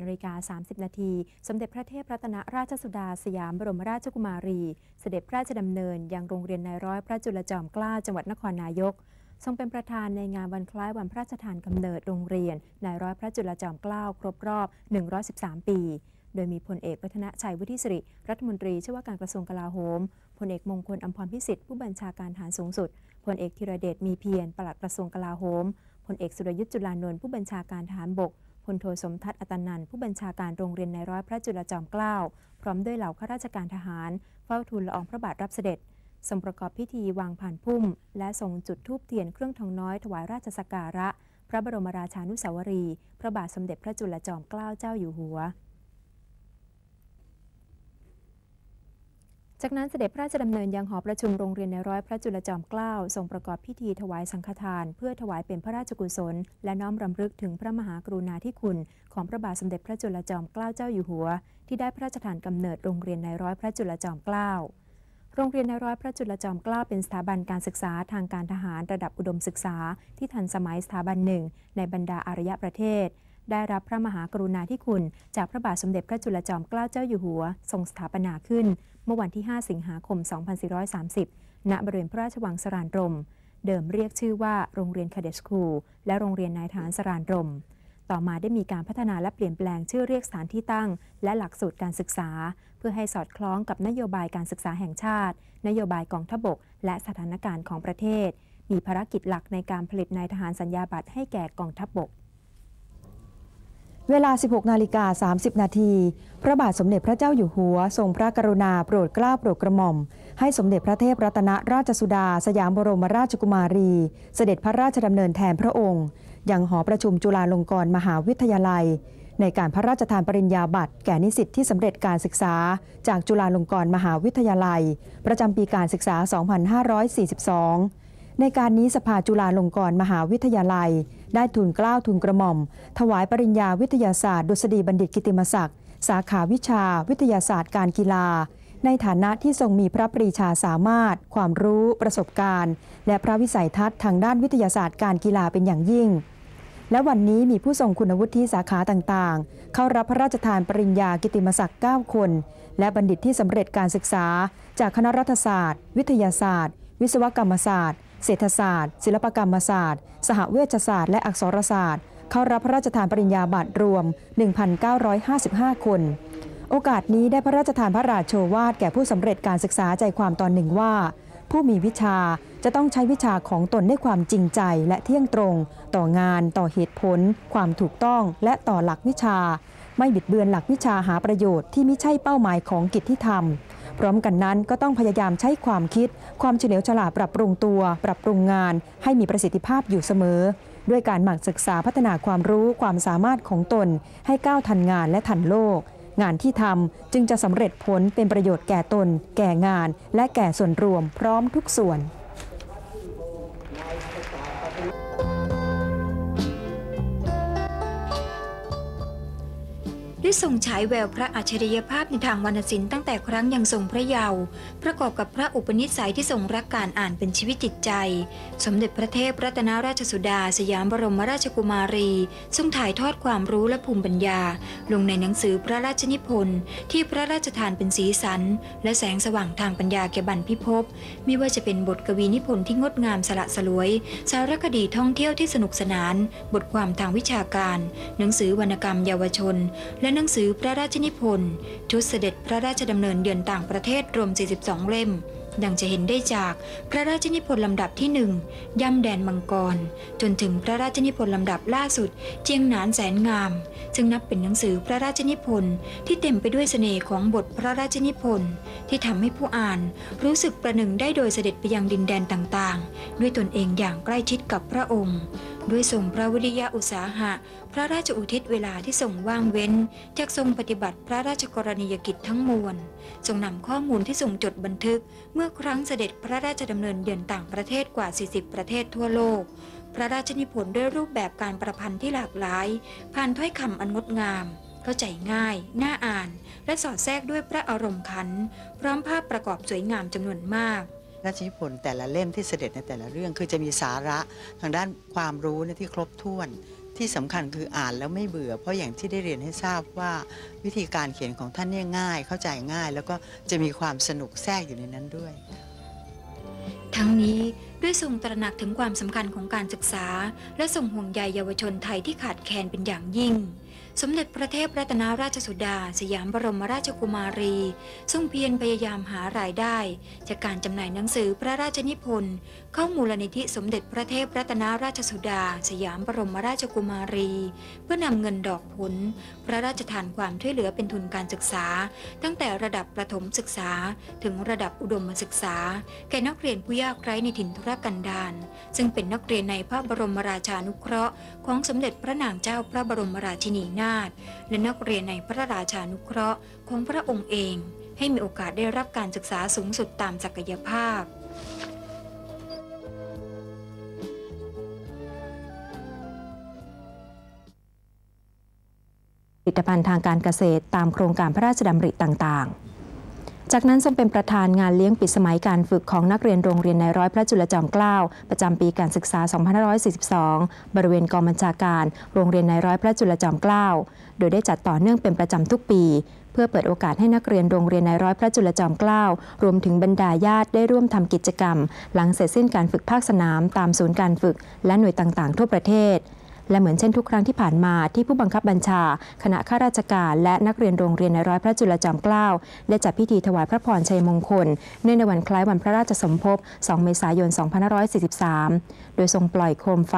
นาฬิกา 30 นาที สมเด็จพระเทพรัตนราชสุดาสยามบรมราชกุมารี เสด็จพระราชดำเนิน ยังโรงเรียนนายร้อยพระจุลจอมเกล้าจังหวัดนครนายก ทรงเป็นประธานในงานวันคล้ายวันพระราชทานกำเนิดโรงเรียนนายร้อยพระจุลจอมเกล้าครบรอบ 113 ปี โดยมีพลเอกวัฒนชัยวุฒิสิริ รัฐมนตรีช่วยว่าการกระทรวงกลาโหมพลเอกมงคลอมพรพิสิทธิ์ผู้บัญชาการทหารสูงสุดพลเอกธีรเดชมีเพียรปลัดกระทรวงกลาโหมพลเอกสุรยุทธ์จุลานนท์ผู้บัญชาการทหารบก พลโทสมทัศน์อัตนันผู้บัญชาการโรงเรียนในายร้อยพระจุลจอมเกล้าพร้อมด้วยเหล่าข้าราชการทหาร เฝ้าทูลละอองพระบาทรับเสด็จทรงประกอบพิธีวางผ่านพุ่ม และทรงจุดธูปเทียนเครื่องทองน้อยถวายราชสักการะ พระบรมราชานุสาวรี พระบาทสมเด็จพระจุลจอมเกล้าเจ้าอยู่หัว จากนั้นเสด็จพระราชดำเนินยังหอประชุมโรงเรียนในร้อยพระจุลจอมเกล้าทรงประกอบพิธีถวายสังฆทาน เพื่อถวายเป็นพระราชกุศล และน้อมรำลึกถึงพระมหากรุณาธิคุณ ของพระบาทสมเด็จพระจุลจอมเกล้าเจ้าอยู่หัว ที่ได้พระราชทานกำเนิดโรงเรียนในร้อยพระจุลจอมเกล้าโรงเรียนในร้อยพระจุลจอมเกล้าเป็นสถาบันการศึกษาทางการทหารระดับอุดมศึกษา ที่ทันสมัยสถาบันหนึ่ง ในบรรดาอารยประเทศ ได้รับพระมหากรุณาธิคุณ จากพระบาทสมเด็จพระจุลจอมเกล้าเจ้าอยู่หัว ทรงสถาปนาขึ้น เมื่อวันที่ 5 สิงหาคม 2430 ณ บริเวณพระราชวังสรานรม เดิมเรียกชื่อว่าโรงเรียนคาเดสคูลและโรงเรียนนายทหารสรานรม ต่อมาได้มีการพัฒนาและเปลี่ยนแปลงชื่อเรียกสถานที่ตั้ง และหลักสูตรการศึกษา เพื่อให้สอดคล้องกับนโยบายการศึกษาแห่งชาติ นโยบายกองทัพบก และสถานการณ์ของประเทศ มีภารกิจหลักในการผลิตนายทหารสัญญาบัตรให้แก่กองทัพบก เวลา 16 นาฬิกา 30 นาที พระบาทสมเด็จพระเจ้าอยู่หัว ทรงพระกรุณาโปรดเกล้าโปรดกระหม่อม ให้สมเด็จพระเทพรัตนราชสุดา สยามบรมราชกุมารี เสด็จพระราชดำเนินแทนพระองค์ ยังหอประชุมจุฬาลงกรณ์มหาวิทยาลัย ในการพระราชทานปริญญาบัตรแก่นิสิตที่สำเร็จการศึกษา จากจุฬาลงกรณ์มหาวิทยาลัย ประจำปีการศึกษา 2542 ในการนี้สภาจุฬาลงกรณ์มหาวิทยาลัย ได้ทุนกล้าวทุนกระหม่อม ถวายปริญญาวิทยาศาสตร์ดุษฎีบัณฑิตกิติมศักดิ์สาขาวิชาวิทยาศาสตร์การกีฬา ในฐานะที่ทรงมีพระปรีชาสามารถ ความรู้ ประสบการณ์ และพระวิสัยทัศน์ทางด้านวิทยาศาสตร์การกีฬาเป็นอย่างยิ่ง และวันนี้มีผู้ทรงคุณวุฒิสาขาต่างๆ เข้ารับพระราชทานปริญญากิติมศักดิ์ 9 คน และบัณฑิตที่สำเร็จการศึกษา จากคณะรัฐศาสตร์ วิทยาศาสตร์ วิศวกรรมศาสตร์ เศรษฐศาสตร์ ศิลปกรรมศาสตร์ สหเวชศาสตร์ และอักษรศาสตร์ เข้ารับพระราชทานปริญญาบัตรรวม 1,955 คน โอกาสนี้ได้พระราชทานพระราชโชวาทแก่ผู้สำเร็จการศึกษาใจความตอนหนึ่งว่า ผู้มีวิชาจะต้องใช้วิชาของตนด้วยความจริงใจและเที่ยงตรง ต่องาน ต่อเหตุผล ความถูกต้อง และต่อหลักวิชา ไม่บิดเบือนหลักวิชาหาประโยชน์ที่ไม่ใช่เป้าหมายของกิจที่ทำ พร้อมกันนั้นก็ต้องพยายามใช้ความคิด ความเฉลียวฉลาดปรับปรุงตัว ปรับปรุงงาน ให้มีประสิทธิภาพอยู่เสมอ ด้วยการหมั่นศึกษาพัฒนาความรู้ความสามารถของตน ให้ก้าวทันงานและทันโลก งานที่ทำจึงจะสำเร็จผลเป็นประโยชน์แก่ตน แก่งาน และแก่ส่วนรวมพร้อมทุกส่วน ได้ทรงฉายแววพระอัจฉริยภาพในทางวรรณศิลป์ตั้งแต่ครั้งยังทรงพระเยาว์ประกอบกับพระอุปนิสัยที่ทรงรักการอ่านเป็นชีวิตจิตใจ สมเด็จพระเทพรัตนราชสุดา สยามบรมราชกุมารี ทรงถ่ายทอดความรู้และภูมิปัญญา ลงในหนังสือพระราชนิพนธ์ที่พระราชทานเป็นสีสัน และแสงสว่างทางปัญญาแก่บรรพิภพไม่ว่าจะเป็นบทกวีนิพนธ์ที่งดงามสละสลวย สารคดีท่องเที่ยวที่สนุกสนาน บทความทางวิชาการ หนังสือวรรณกรรมเยาวชน และหนังสือพระราชนิพนธ์ชุดเสด็จพระราชดำเนินเยือนต่างประเทศรวม 42 เล่ม ดังจะเห็นได้จากพระราชนิพนธ์ลำดับที่หนึ่งย่ำแดนมังกร จนถึงพระราชนิพนธ์ลำดับล่าสุด เจียงหนานแสนงาม ซึ่งนับเป็นหนังสือพระราชนิพนธ์ที่เต็มไปด้วยเสน่ห์ของบทพระราชนิพนธ์ที่ทำให้ผู้อ่าน รู้สึกประหนึ่งได้โดยเสด็จไปยังดินแดนต่างๆ ด้วยตนเองอย่างใกล้ชิดกับพระองค์ ด้วยทรงพระวิริยะอุตสาหะ พระราชอุทิศเวลาที่ทรงว่างเว้น จากทรงปฏิบัติพระราชกรณียกิจทั้งมวลทรงนำข้อมูลที่ทรงจดบันทึก เมื่อครั้งเสด็จพระราชดำเนินเยือนต่างประเทศกว่า 40 ประเทศทั่วโลก พระราชนิพนธ์ด้วยรูปแบบการประพันธ์ที่หลากหลาย ผ่านถ้อยคำอันงดงาม เข้าใจง่าย น่าอ่าน และสอดแทรกด้วยพระอารมณ์ขัน พร้อมภาพประกอบสวยงามจำนวนมาก ราชนิพนธ์แต่ละเล่มที่เสด็จในแต่ละเรื่อง คือจะมีสาระทางด้านความรู้เนี่ยที่ครบถ้วนที่สำคัญคืออ่านแล้วไม่เบื่อ เพราะอย่างที่ได้เรียนให้ทราบว่าวิธีการเขียนของท่านเนี่ยง่าย เข้าใจง่าย แล้วก็จะมีความสนุกแทรกอยู่ในนั้นด้วย ทั้งนี้ด้วยทรงตระหนักถึงความสำคัญของการศึกษา และทรงห่วงใยเยาวชนไทยที่ขาดแคลนเป็นอย่างยิ่ง สมเด็จพระเทพรัตนราชสุดา สยามบรมราชกุมารี ทรงเพียรพยายามหารายได้ จากการจำหน่ายหนังสือพระราชนิพนธ์เข้ามูลนิธิสมเด็จพระเทพรัตนราชสุดา สยามบรมราชกุมารี เพื่อนำเงินดอกผล พระราชทานความช่วยเหลือเป็นทุนการศึกษา ตั้งแต่ระดับประถมศึกษาถึงระดับอุดมศึกษา แก่นักเรียนผู้ยากไร้ในถิ่นทุรกันดารซึ่งเป็นนักเรียนในพระบรมราชานุเคราะห์ของสมเด็จพระนางเจ้าพระบรมราชินีนาถและนักเรียนในพระราชานุเคราะห์ของพระองค์เอง ให้มีโอกาสได้รับการศึกษาสูงสุดตามศักยภาพ ผลิตภัณฑ์ทางการเกษตรตามโครงการพระราชดำริต่างๆ จากนั้นทรงเป็นประธานงานเลี้ยงปิดสมัยการฝึกของนักเรียนโรงเรียนในร้อยพระจุลจอมเกล้าประจำปีการศึกษา 2542 บริเวณกองบัญชาการ โรงเรียนในร้อยพระจุลจอมเกล้าโดยได้จัดต่อเนื่องเป็นประจำทุกปีเพื่อเปิดโอกาสให้นักเรียนโรงเรียนในร้อยพระจุลจอมเกล้า รวมถึงบรรดาญาติได้ร่วมทำกิจกรรม หลังเสร็จสิ้นการฝึกภาคสนามตามศูนย์การฝึก และหน่วยต่างๆ ทั่วประเทศ และเหมือนเช่นทุกครั้งที่ผ่านมาที่ผู้บังคับบัญชา คณะข้าราชการ และนักเรียนโรงเรียนในร้อยพระจุลจอมเกล้าได้จัดพิธีถวายพระพรชัยมงคล เนื่องในวันคล้ายวันพระราชสมภพ 2 เมษายน 2543 โดยทรงปล่อยโคมไฟ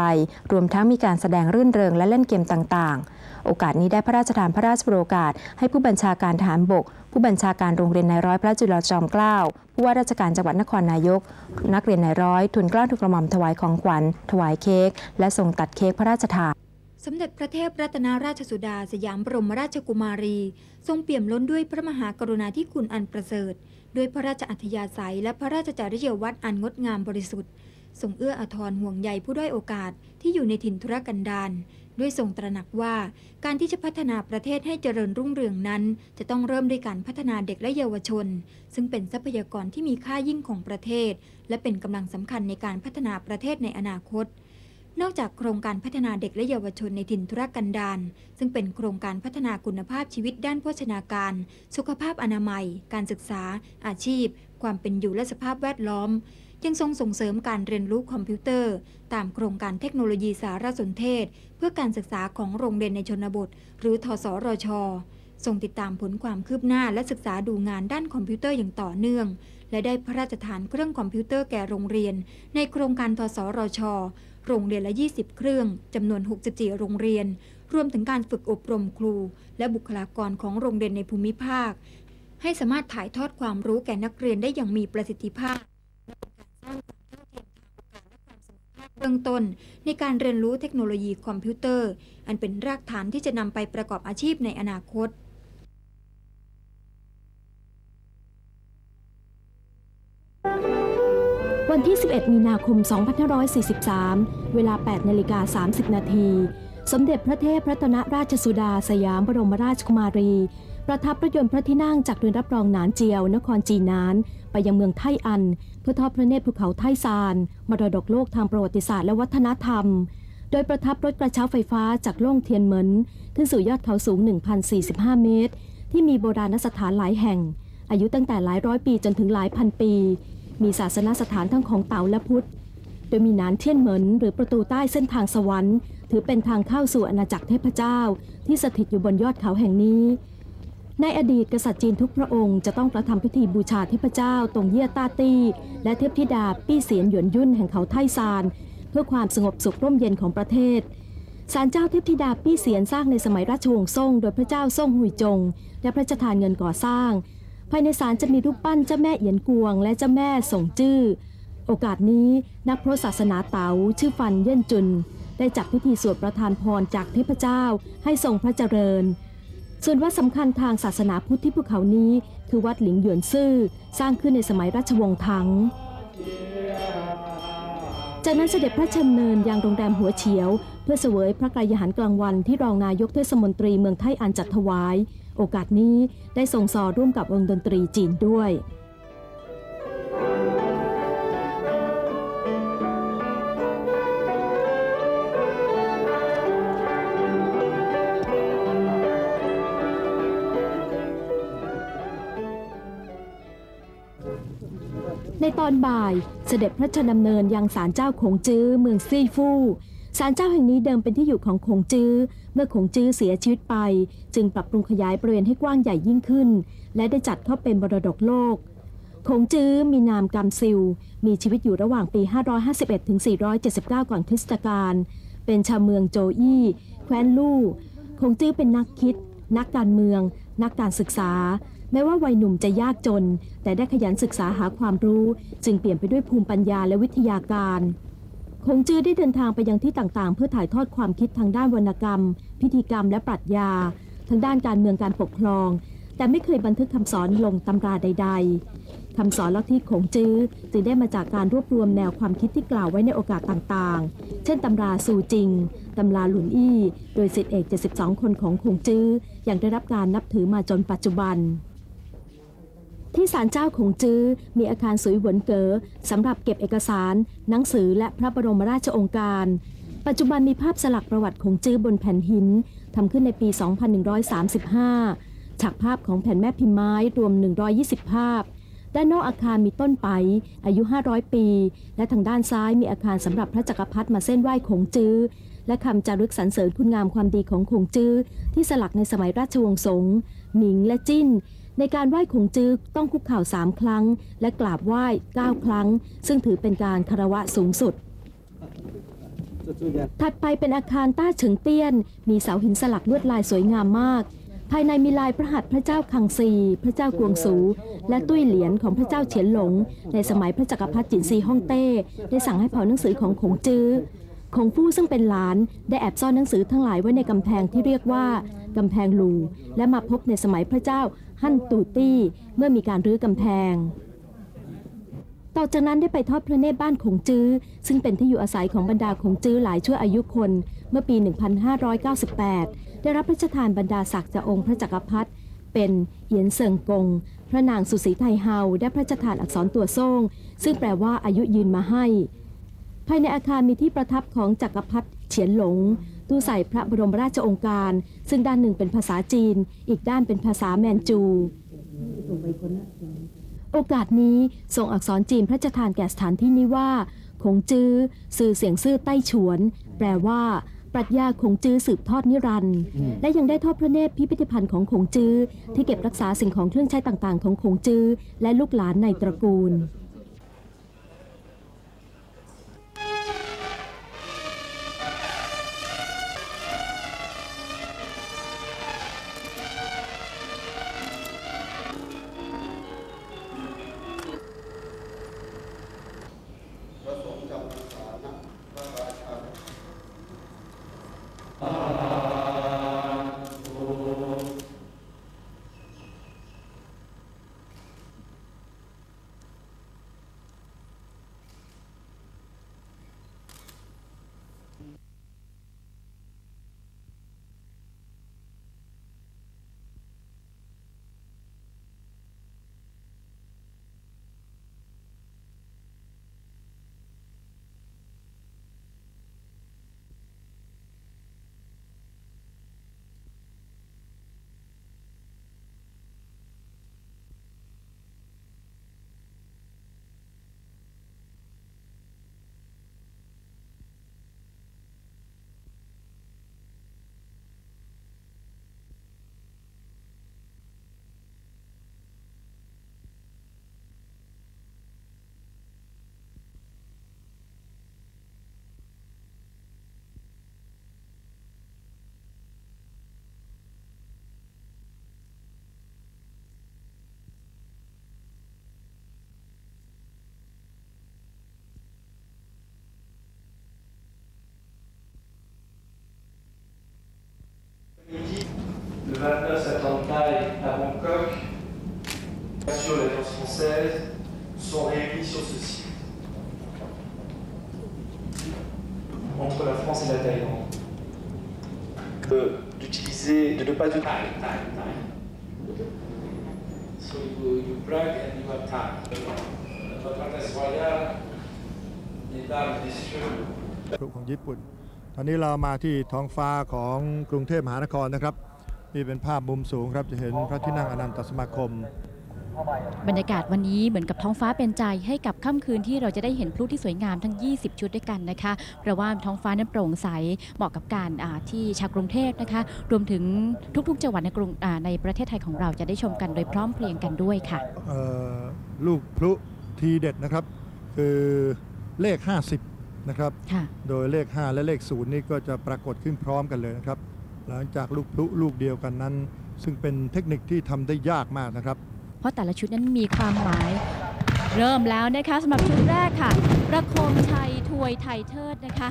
รวมทั้งมีการแสดงรื่นเริงและเล่นเกมต่างๆ โอกาสนี้ได้พระราชทานพระราชโปรกาสให้ผู้บัญชาการทหารบก ผู้บัญชาการโรงเรียนในร้อยพระจุลจอมเกล้าผู้ว่าราชการจังหวัดนครนายก นักเรียนในร้อยทุนเกล้าทุนกระหม่อมถวายของขวัญ ถวายเค้กและทรงตัดเค้กพระราชทานสมเด็จพระเทพรัตนราชสุดาสยามบรมราชกุมารี ทรงเปี่ยมล้นด้วยพระมหากรุณาธิคุณอันประเสริฐ ด้วยพระราชอัธยาศัย และพระราชจริยวัตรอันงดงามบริสุทธิ์ ทรงเอื้ออาทรห่วงใยผู้ด้อยโอกาสที่อยู่ในถิ่นทุรกันดารด้วยทรงตระหนักว่าการที่จะพัฒนาประเทศให้เจริญรุ่งเรืองนั้น จะต้องเริ่มด้วยการพัฒนาเด็กและเยาวชน ซึ่งเป็นทรัพยากรที่มีค่ายิ่งของประเทศ และเป็นกำลังสำคัญในการพัฒนาประเทศในอนาคต นอกจากโครงการพัฒนาเด็กและเยาวชนในถิ่นทุรกันดารซึ่งเป็นโครงการพัฒนาคุณภาพชีวิตด้านโภชนาการ สุขภาพอนามัย การศึกษา อาชีพ ความเป็นอยู่และสภาพแวดล้อม ยังทรงส่งเสริมการเรียนรู้คอมพิวเตอร์ ตามโครงการเทคโนโลยีสารสนเทศ เพื่อการศึกษาของโรงเรียนในชนบท หรือทสรชทรงติดตามผลความคืบหน้าและศึกษาดูงานด้านคอมพิวเตอร์อย่างต่อเนื่อง และได้พระราชทานเครื่องคอมพิวเตอร์แก่โรงเรียน ในโครงการทสรช โรงเรียนละ 20 เครื่องจำนวน 64 โรงเรียน รวมถึงการฝึกอบรมครู และบุคลากรของโรงเรียนในภูมิภาค ให้สามารถถ่ายทอดความรู้แก่นักเรียนได้อย่างมีประสิทธิภาพ เบื้องต้นในการเรียนรู้เทคโนโลยีคอมพิวเตอร์ อันเป็นรากฐานที่จะนำไปประกอบอาชีพในอนาคตวันที่ 11 มีนาคม 2543 เวลา 8 นาฬิกา 30 นาที สมเด็จพระเทพรัตนราชสุดาสยามบรมราชกุมารี ประทับรถยนต์พระที่นั่งจากเรือนรับรองหนานเจียว นครจีนาน ไปยังเมืองไทอัน เพื่อทอดพระเนตรภูเขาไทซาน มรดกโลกทางประวัติศาสตร์และวัฒนธรรม โดยประทับรถกระเช้าไฟฟ้าจากล่งเทียนเหมินขึ้นสู่ยอดเขาสูง 1,045 เมตร ที่มีโบราณสถานหลายแห่ง อายุตั้งแต่หลายร้อยปีจนถึงหลายพันปี มีศาสนสถานทั้งของเต๋าและพุทธ โดยมีหนานเทียนเหมินหรือประตูใต้เส้นทางสวรรค์ ถือเป็นทางเข้าสู่อาณาจักรเทพเจ้า ที่สถิตอยู่บนยอดเขาแห่งนี้ ในอดีตกษัตริย์จีนทุกพระองค์จะต้องกระทำพิธีบูชาเทพเจ้าตรงเยี่ยต้าตี้และเทพธิดาปี้เสียนหยวนยุ่นแห่งเขาไทซาน เพื่อความสงบสุขร่มเย็นของประเทศศาลเจ้าเทพธิดาปี้เสียนสร้างในสมัยราชวงศ์ซ่ง โดยพระเจ้าซ่งหุยจง และพระราชทานเงินก่อสร้าง ภายในศาลจะมีรูปปั้นเจ้าแม่เอียนกวง และเจ้าแม่ส่งจื้อ โอกาสนี้นักพระศาสนาเต๋าชื่อฟันเย่นจุน ได้จัดพิธีสวดประทานพรจากเทพเจ้าให้ทรงพระเจริญ ส่วนวัดสำคัญทางศาสนาพุทธที่ภูเขานี้ คือวัดหลิงหยวนซื่อ สร้างขึ้นในสมัยราชวงศ์ถัง จากนั้นเสด็จพระชำเนินยังโรงแรมหัวเฉียว เพื่อเสวยพระกายาหารกลางวันที่รองนายกเทศมนตรีเมืองไทยอันจัดถวาย โอกาสนี้ได้ทรงสอร่วมกับวงดนตรีจีนด้วย ในตอนบ่ายเสด็จพระชนำเนินยังศาลเจ้าขงจื้อเมืองซี่ฟู่ศาลเจ้าแห่งนี้เดิมเป็นที่อยู่ของขงจื้อ เมื่อขงจื้อเสียชีวิตไป จึงปรับปรุงขยายบริเวณให้กว้างใหญ่ยิ่งขึ้น และได้จัดเข้าเป็นมรดกโลกขงจื้อมีนามกำซิล มีชีวิตอยู่ระหว่างปี 551 ถึง 479 ก่อนคริสตกาล เป็นชาวเมืองโจอี้ แคว้นลู่คงจื้อเป็นนักคิด นักการเมือง นักการศึกษา แม้ว่าวัยหนุ่มจะยากจน แต่ได้ขยันศึกษาหาความรู้ จึงเปลี่ยนไปด้วยภูมิปัญญาและวิทยาการคงจื้อได้เดินทางไปยังที่ต่างๆ เพื่อถ่ายทอดความคิดทางด้านวรรณกรรม พิธีกรรมและปรัชญา ทางด้านการเมืองการปกครอง แต่ไม่เคยบันทึกคำสอนลงตำราใด ๆ คำสอนลัทธิของจื้อจึงได้มาจากการรวบรวมแนวความคิดที่กล่าวไว้ในโอกาสต่างๆ เช่นตำราซูจริง ตำราหลุนอี้ โดยสิทธิเอก 72 คนของคงจื้อยังได้รับการนับถือมาจนปัจจุบัน ที่ศาลเจ้าของจื้อมีอาคารสุยหวนเก๋อสำหรับเก็บเอกสาร หนังสือและพระบรมราชองการ ปัจจุบันมีภาพสลักประวัติของจื้อบนแผ่นหินทำขึ้นในปี 2135 ฉากภาพของแผ่นแม่พิมพ์ไม้รวม 120 ภาพ ด้านนอกอาคารมีต้นไป อายุ 500 ปี และทางด้านซ้ายมีอาคารสำหรับพระจักรพรรดิมาเส้นไหว้ขงจื้อ และคำจารึกสรรเสริญคุณงามความดีของขงจื้อ ที่สลักในสมัยราชวงศ์สงฆ์หมิงและจิ้น ในการไหว้ขงจื้อต้องคุกเข่าสามครั้ง และกราบไหว้เก้าครั้ง ซึ่งถือเป็นการคารวะสูงสุดถัดไปเป็นอาคารต้าเฉิงเตี้ยน มีเสาหินสลักลวดลายสวยงามมาก ภายในมีลายพระหัตถ์พระเจ้าคังซี พระเจ้ากวงสู และตุ้ยเหรียญของพระเจ้าเฉียนหลง ในสมัยพระจักรพรรดิจินซีฮ่องเต้ ได้สั่งให้เผาหนังสือของขงจื้อคงฟู่ซึ่งเป็นหลานได้แอบซ่อนหนังสือทั้งหลายไว้ในกำแพงที่เรียกว่ากำแพงลู และมาพบในสมัยพระเจ้าฮั่นตูตี้ เมื่อมีการรื้อกำแพง ต่อจากนั้นได้ไปทอดพระเนตรบ้านขงจื้อ ซึ่งเป็นที่อยู่อาศัยของบรรดาขงจื้อหลายชั่วอายุคน เมื่อปี 1598 ได้รับพระราชทานบรรดาศักดิ์จากองค์พระจักรพรรดิเป็นเหยียนเซิงกง พระนางสุสีไทเฮาได้พระราชทานอักษรตัวโซ่ง ซึ่งแปลว่าอายุยืนมาให้ ภายในอาคารมีที่ประทับของจักรพรรดิเฉียนหลงตู้ใส่พระบรมราชองค์การ ซึ่งด้านหนึ่งเป็นภาษาจีน อีกด้านเป็นภาษาแมนจู โอกาสนี้ทรงอักษรจีนพระราชทานแก่สถานที่นี้ว่าคงจื้อสื่อเสียงซื่อใต้ฉวน แปลว่า ปรัชญาคงจื้อสืบทอดนิรันดร์และยังได้ทอดพระเนตรพิพิธภัณฑ์ของคงจื้อที่เก็บรักษาสิ่งของเครื่องใช้ต่างๆ ของคงจื้อและลูกหลานในตระกูล but you pray and you have time. But ของญี่ปุ่น ตอนนี้เรามาที่ท้องฟ้าของกรุงเทพมหานครนะครับ นี่เป็นภาพมุมสูงครับ จะเห็นพระที่นั่งอนันตสมาคม บรรยากาศวันนี้เหมือนกับท้องฟ้าเป็นใจให้กับค่ำคืนที่เราจะได้เห็นพลุที่สวยงามทั้ง 20 ชุดด้วยกันนะคะ เพราะว่าท้องฟ้านั้นโปร่งใสเหมาะกับการอ่าที่ชาวกรุงเทพนะคะ รวมถึงทุกๆจังหวัดในกรุงอ่าในประเทศไทยของเราจะได้ชมกันโดยพร้อมเพรียงกันด้วยค่ะเอ่อลูกพลุทีเด็ดนะครับ คือเลข 50 นะครับค่ะโดยเลข 5 และเลข 0 นี่ก็จะปรากฏขึ้นพร้อมกันเลยนะครับ หลังจากลูกพลุลูกเดียวกันนั้น ซึ่งเป็นเทคนิคที่ทำได้ยากมากนะครับเพ ราะแต่ละชุดนั้นมีความหมาย เริ่มแล้วนะคะสำหรับชุดแรกค่ะ ประโคมชัยถวยไทยเทิดนะคะ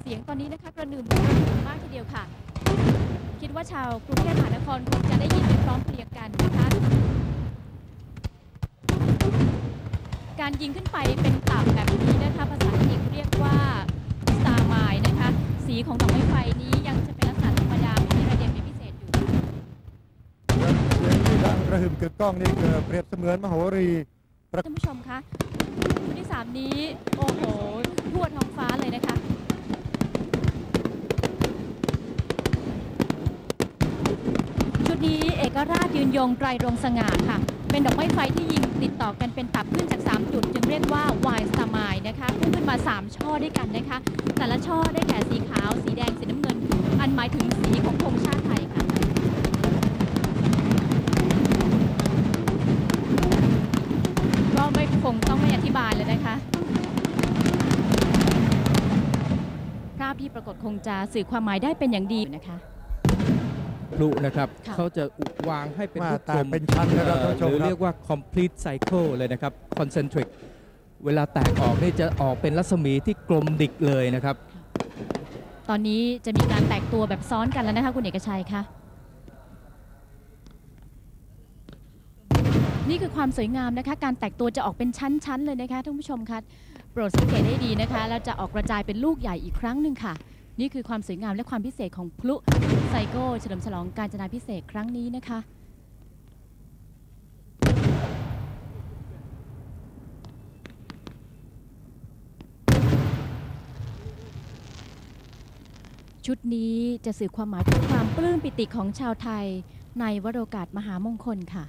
เสียงตอนนี้นะคะกระหนึ่มกระหนึ่มมากทีเดียวค่ะ คิดว่าชาวกรุงเทพมหานครคงจะได้ยินไปพร้อมเพรียงกันนะคะ การยิงขึ้นไปเป็นตับแบบนี้นะคะภาษาอังกฤษเรียกว่า star mine นะคะ สีของดอกไม้ไฟนี้ยังจะ ระหึ่มกึกก้องนี่คือเปรียบเสมือนมโหรี ท่านผู้ชมคะชุดที่3นี้ โอ้โหทั่วท้องฟ้าเลยนะคะ ชุดนี้เอกราชยืนยงไตรรงสง่าค่ะ เป็นดอกไม้ไฟที่ยิงติดต่อกันเป็นตับขึ้นจาก 3 จุด จึงเรียกว่าวายสตามายนะคะพุ่งขึ้นมา 3 ช่อด้วยกันนะคะ แต่ละช่อได้แก่สีขาว สีแดง สีน้ำเงิน อันหมายถึงสีของธงชาติไทยค่ะ พที่ปรากฏคงจะสื่อความหมายได้เป็นอย่างดีนะคะ พลุนะครับค่ะ เขาจะวางให้เป็นมาลูกแตกลกมเป็นชั้นนะครับเอ่ท่านอผู้ชมครับหรือเรียกว่า complete cycle เลยนะครับ concentric เวลาแตกออกนี่จะออกเป็นรัศมีที่กลมดิกเลยนะครับ ตอนนี้จะมีการแตกตัวแบบซ้อนกันแล้วนะคะ คุณเอกชัยคะนี่คือความสวยงามนะคะ การแตกตัวจะออกเป็นชั้นๆเลยนะคะท่านผู้ชมคะโป รดสังเกตได้ดีนะคะ แล้วจะออกกระจายเป็นลูกใหญ่อีกครั้งหนึ่งค่ะ นี่คือความสวยงามและความพิเศษของพลุไซโก้เฉลิมฉลองการจนาพิเศษครั้งนี้นะคะชุดนี้จะสื่อความหมายถึงความปลื้มปิติของชาวไทยในวโรกาสมหามงคลค่ะ